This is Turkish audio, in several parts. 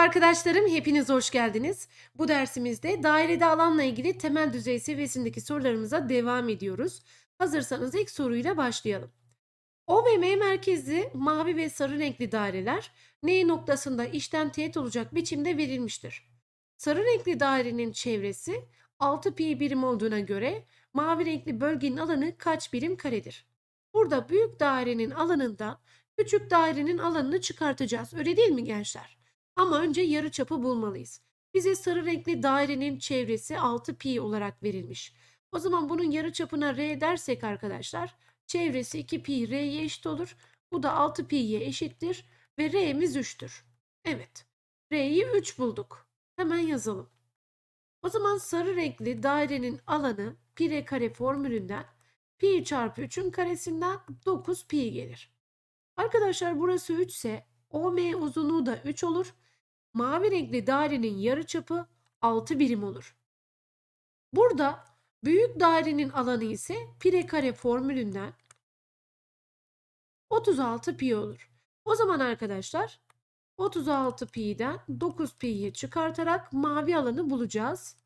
arkadaşlarım, hepiniz hoş geldiniz. Bu dersimizde dairede alanla ilgili temel düzey seviyesindeki sorularımıza devam ediyoruz. Hazırsanız ilk soruyla başlayalım. O ve M merkezli mavi ve sarı renkli daireler N noktasında işten teğet olacak biçimde verilmiştir. Sarı renkli dairenin çevresi 6 pi birim olduğuna göre mavi renkli bölgenin alanı kaç birim karedir? Burada büyük dairenin alanından küçük dairenin alanını çıkartacağız. Öyle değil mi gençler? Ama önce yarıçapı bulmalıyız. Bize sarı renkli dairenin çevresi 6 pi olarak verilmiş. O zaman bunun yarıçapına r dersek arkadaşlar çevresi 2 pi r'ye eşit olur. Bu da 6 pi'ye eşittir ve r'miz 3'tür. Evet r'yi 3 bulduk. Hemen yazalım. O zaman sarı renkli dairenin alanı pi r kare formülünden pi çarpı 3'ün karesinden 9 pi gelir. Arkadaşlar burası 3 ise OM uzunluğu da 3 olur. Mavi renkli dairenin yarıçapı 6 birim olur. Burada büyük dairenin alanı ise pi r kare formülünden 36 pi olur. O zaman arkadaşlar 36 pi'den 9 pi'yi çıkartarak mavi alanı bulacağız.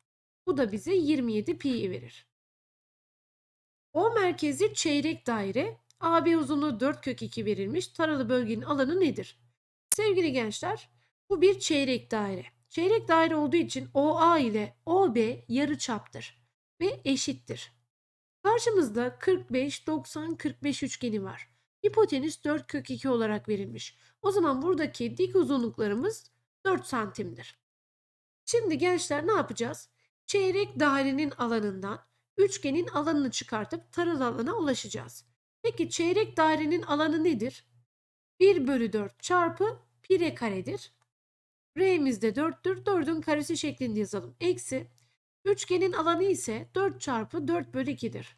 Bu da bize 27 pi verir. O merkezi çeyrek daire AB uzunluğu 4 kök 2 verilmiş. Taralı bölgenin alanı nedir? Sevgili gençler bu bir çeyrek daire. Çeyrek daire olduğu için OA ile OB yarıçaptır ve eşittir. Karşımızda 45, 90, 45 üçgeni var. Hipotenüs 4 kök 2 olarak verilmiş. O zaman buradaki dik uzunluklarımız 4 santimdir. Şimdi gençler ne yapacağız? Çeyrek dairenin alanından üçgenin alanını çıkartıp taralı alana ulaşacağız. Peki çeyrek dairenin alanı nedir? 1 bölü 4 çarpı pi r karedir. R'miz de 4'tür. 4'ün karesi şeklinde yazalım. Eksi üçgenin alanı ise 4 çarpı 4 bölü 2'dir.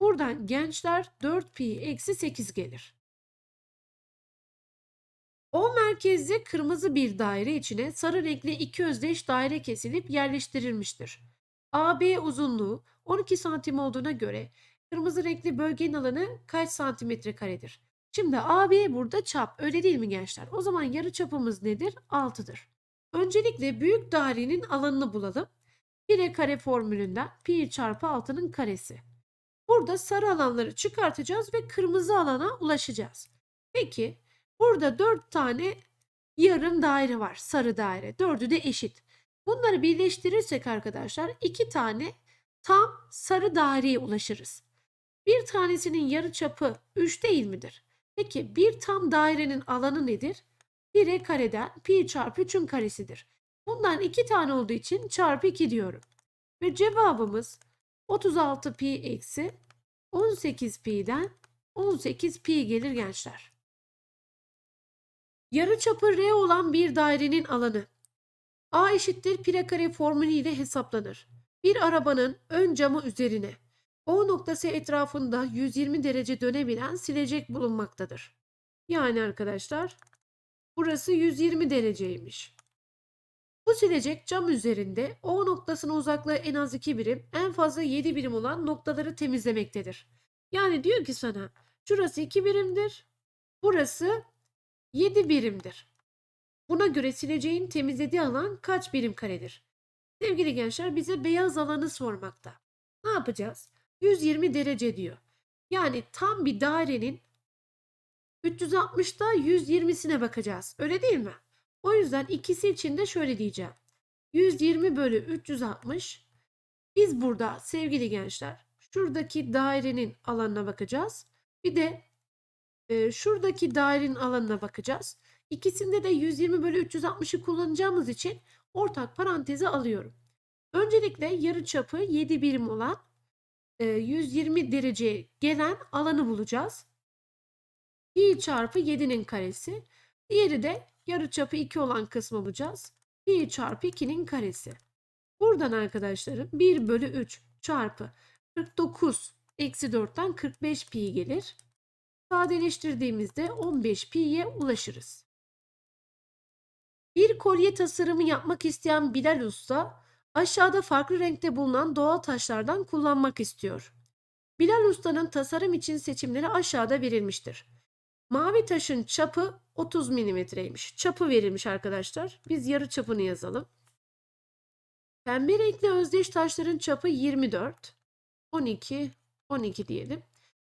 Buradan gençler 4 pi eksi 8 gelir. O merkezli kırmızı bir daire içine sarı renkli iki özdeş daire kesilip yerleştirilmiştir. AB uzunluğu 12 santim olduğuna göre kırmızı renkli bölgenin alanı kaç santimetre karedir? Şimdi AB burada çap öyle değil mi gençler? O zaman yarı çapımız nedir? 6'dır. Öncelikle büyük dairenin alanını bulalım. Pi r kare formülünden pi çarpı 6'nın karesi. Burada sarı alanları çıkartacağız ve kırmızı alana ulaşacağız. Peki burada 4 tane yarım daire var. Sarı daire. 4'ü de eşit. Bunları birleştirirsek arkadaşlar 2 tane tam sarı daireye ulaşırız. Bir tanesinin yarı çapı 3 değil midir? Peki bir tam dairenin alanı nedir? 1'e kareden pi çarpı 3'ün karesidir. Bundan 2 tane olduğu için çarpı 2 diyorum. Ve cevabımız 36 pi eksi 18 pi'den 18 pi gelir gençler. Yarıçapı R olan bir dairenin alanı A eşittir pi kare formülü ile hesaplanır. Bir arabanın ön camı üzerine O noktası etrafında 120 derece dönebilen silecek bulunmaktadır. Yani arkadaşlar burası 120 dereceymiş. Bu silecek cam üzerinde O noktasına uzaklığı en az 2 birim, en fazla 7 birim olan noktaları temizlemektedir. Yani diyor ki sana şurası 2 birimdir, burası 7 birimdir. Buna göre sileceğin temizlediği alan kaç birim karedir? Sevgili gençler bize beyaz alanı sormakta. Ne yapacağız? 120 derece diyor. Yani tam bir dairenin 360'da 120'sine bakacağız. Öyle değil mi? O yüzden ikisi için de şöyle diyeceğim. 120 bölü 360. Biz burada sevgili gençler şuradaki dairenin alanına bakacağız. Bir de e, şuradaki dairenin alanına bakacağız. İkisinde de 120 bölü 360'ı kullanacağımız için ortak parantezi alıyorum. Öncelikle yarı çapı 7 birim olan e, 120 dereceye gelen alanı bulacağız. Pi çarpı 7'nin karesi. Diğeri de yarı çapı 2 olan kısmı bulacağız. Pi çarpı 2'nin karesi. Buradan arkadaşlarım 1 bölü 3 çarpı 49 eksi 4'ten 45 pi gelir. Sadeleştirdiğimizde 15 pi'ye ulaşırız. Bir kolye tasarımı yapmak isteyen Bilal Usta aşağıda farklı renkte bulunan doğal taşlardan kullanmak istiyor. Bilal Usta'nın tasarım için seçimleri aşağıda verilmiştir. Mavi taşın çapı 30 milimetreymiş. Çapı verilmiş arkadaşlar. Biz yarı çapını yazalım. Pembe renkli özdeş taşların çapı 24. 12, 12 diyelim.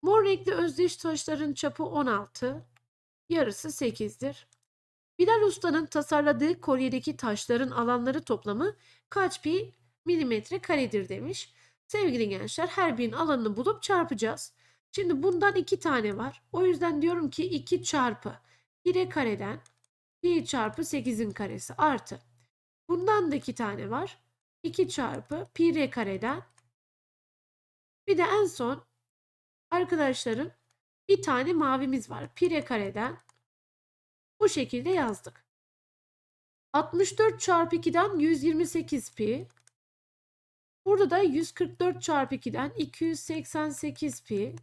Mor renkli özdeş taşların çapı 16. Yarısı 8'dir. Bilal Usta'nın tasarladığı kolyedeki taşların alanları toplamı kaç pi milimetre karedir demiş. Sevgili gençler her birinin alanını bulup çarpacağız. Şimdi bundan iki tane var. O yüzden diyorum ki 2 çarpı pi kareden pi çarpı 8'in karesi artı. Bundan da iki tane var. 2 çarpı pi r kareden. Bir de en son arkadaşlarım bir tane mavimiz var. Pi r kareden bu şekilde yazdık. 64 çarpı 2'den 128 pi. Burada da 144 çarpı 2'den 288 pi.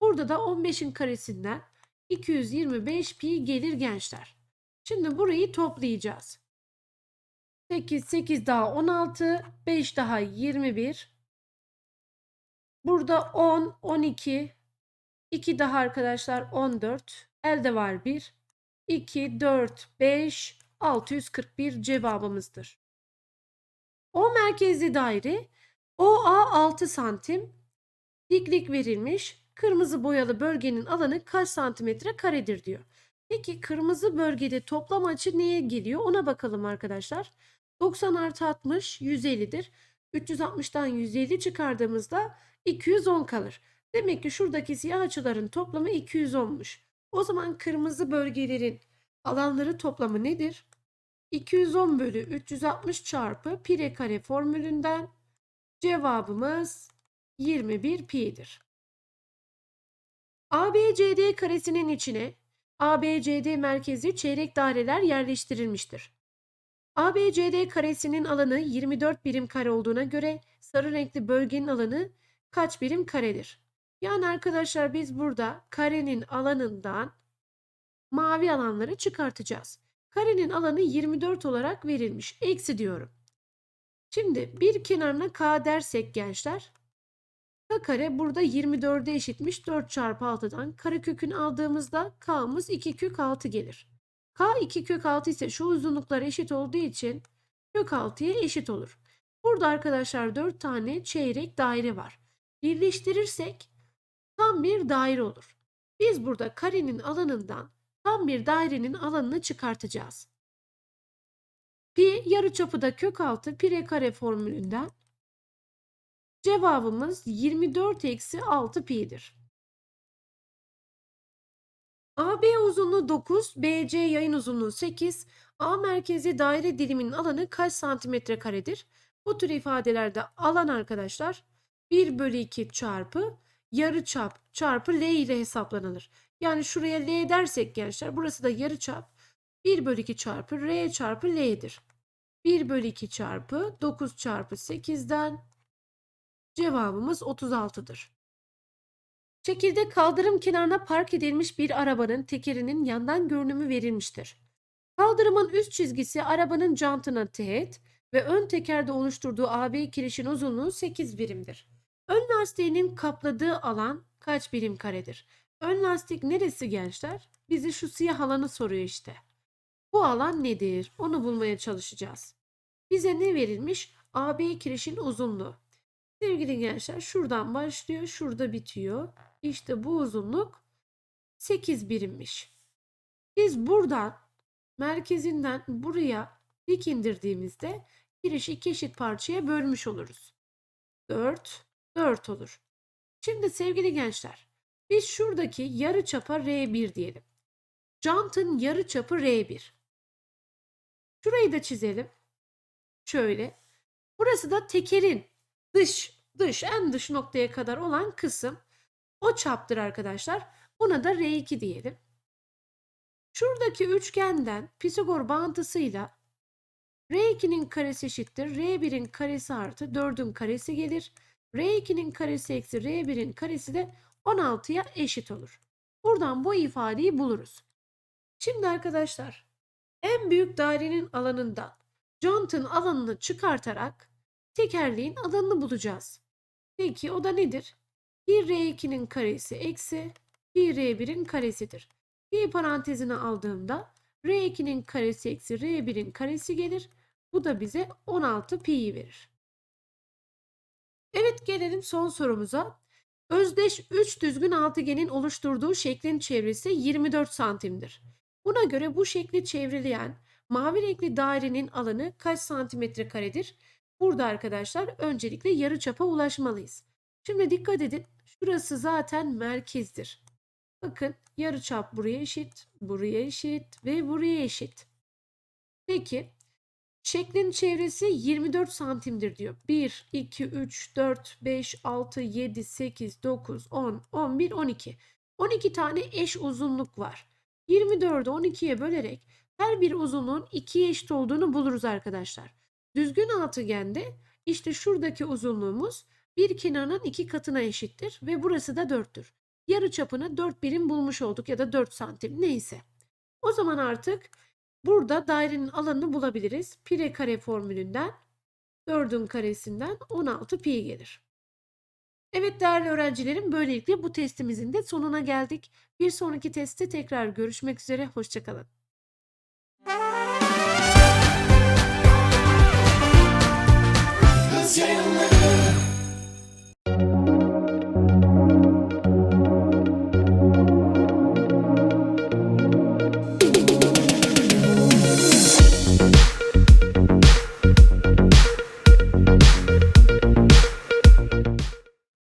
Burada da 15'in karesinden 225 pi gelir gençler. Şimdi burayı toplayacağız. 8, 8 daha 16, 5 daha 21. Burada 10, 12, 2 daha arkadaşlar 14. Elde var 1. 2, 4, 5, 641 cevabımızdır. O merkezli daire OA 6 santim diklik verilmiş. Kırmızı boyalı bölgenin alanı kaç santimetre karedir diyor. Peki kırmızı bölgede toplam açı neye geliyor ona bakalım arkadaşlar. 90 artı 60 150'dir. 360'dan 150 çıkardığımızda 210 kalır. Demek ki şuradaki siyah açıların toplamı 210'muş. O zaman kırmızı bölgelerin alanları toplamı nedir? 210 bölü 360 çarpı pi kare formülünden cevabımız 21 pi'dir. ABCD karesinin içine ABCD merkezi çeyrek daireler yerleştirilmiştir. ABCD karesinin alanı 24 birim kare olduğuna göre sarı renkli bölgenin alanı kaç birim karedir? Yani arkadaşlar biz burada karenin alanından mavi alanları çıkartacağız. Karenin alanı 24 olarak verilmiş. Eksi diyorum. Şimdi bir kenarına k dersek gençler. K kare burada 24'e eşitmiş 4 çarpı 6'dan. Karekökünü aldığımızda k'mız 2 kök 6 gelir. K 2 kök 6 ise şu uzunluklar eşit olduğu için kök 6'ya eşit olur. Burada arkadaşlar 4 tane çeyrek daire var. Birleştirirsek tam bir daire olur. Biz burada karenin alanından tam bir dairenin alanını çıkartacağız. Pi yarıçapı da kök 6 pi kare formülünden cevabımız 24 eksi 6 pi'dir. AB uzunluğu 9, BC yayın uzunluğu 8, A merkezi daire diliminin alanı kaç santimetre karedir? Bu tür ifadelerde alan arkadaşlar 1 bölü 2 çarpı yarı çap çarpı L ile hesaplanılır. Yani şuraya L dersek gençler burası da yarı çap 1 bölü 2 çarpı R çarpı L'dir. 1 bölü 2 çarpı 9 çarpı 8'den cevabımız 36'dır. Şekilde kaldırım kenarına park edilmiş bir arabanın tekerinin yandan görünümü verilmiştir. Kaldırımın üst çizgisi arabanın jantına teğet ve ön tekerde oluşturduğu AB kirişin uzunluğu 8 birimdir. Ön lastiğinin kapladığı alan kaç birim karedir? Ön lastik neresi gençler? Bizi şu siyah alanı soruyor işte. Bu alan nedir? Onu bulmaya çalışacağız. Bize ne verilmiş? AB kirişin uzunluğu. Sevgili gençler şuradan başlıyor, şurada bitiyor. İşte bu uzunluk 8 birimmiş. Biz buradan merkezinden buraya dik indirdiğimizde kirişi iki eşit parçaya bölmüş oluruz. 4, 4 olur. Şimdi sevgili gençler, biz şuradaki yarı çapa R1 diyelim. Jantın yarı çapı R1. Şurayı da çizelim. Şöyle. Burası da tekerin dış, dış, en dış noktaya kadar olan kısım. O çaptır arkadaşlar. Buna da R2 diyelim. Şuradaki üçgenden Pisagor bağıntısıyla R2'nin karesi eşittir. R1'in karesi artı 4'ün karesi gelir. R2'nin karesi eksi R1'in karesi de 16'ya eşit olur. Buradan bu ifadeyi buluruz. Şimdi arkadaşlar en büyük dairenin alanından jantın alanını çıkartarak tekerleğin alanını bulacağız. Peki o da nedir? 1R2'nin karesi eksi 1R1'in karesidir. Pi parantezine aldığımda R2'nin karesi eksi R1'in karesi gelir. Bu da bize 16 pi'yi verir. Evet gelelim son sorumuza. Özdeş 3 düzgün altıgenin oluşturduğu şeklin çevresi 24 santimdir. Buna göre bu şekli çevreleyen mavi renkli dairenin alanı kaç santimetre karedir? Burada arkadaşlar öncelikle yarıçapa ulaşmalıyız. Şimdi dikkat edin. Şurası zaten merkezdir. Bakın yarıçap buraya eşit, buraya eşit ve buraya eşit. Peki şeklin çevresi 24 santimdir diyor. 1, 2, 3, 4, 5, 6, 7, 8, 9, 10, 11, 12. 12 tane eş uzunluk var. 24'ü 12'ye bölerek her bir uzunluğun 2'ye eşit olduğunu buluruz arkadaşlar. Düzgün altıgende işte şuradaki uzunluğumuz bir kenarının iki katına eşittir ve burası da 4'tür. Yarı çapını 4 birim bulmuş olduk ya da 4 santim neyse. O zaman artık burada dairenin alanını bulabiliriz. Pi kare formülünden 4'ün karesinden 16 pi gelir. Evet değerli öğrencilerim böylelikle bu testimizin de sonuna geldik. Bir sonraki testte tekrar görüşmek üzere. Hoşçakalın.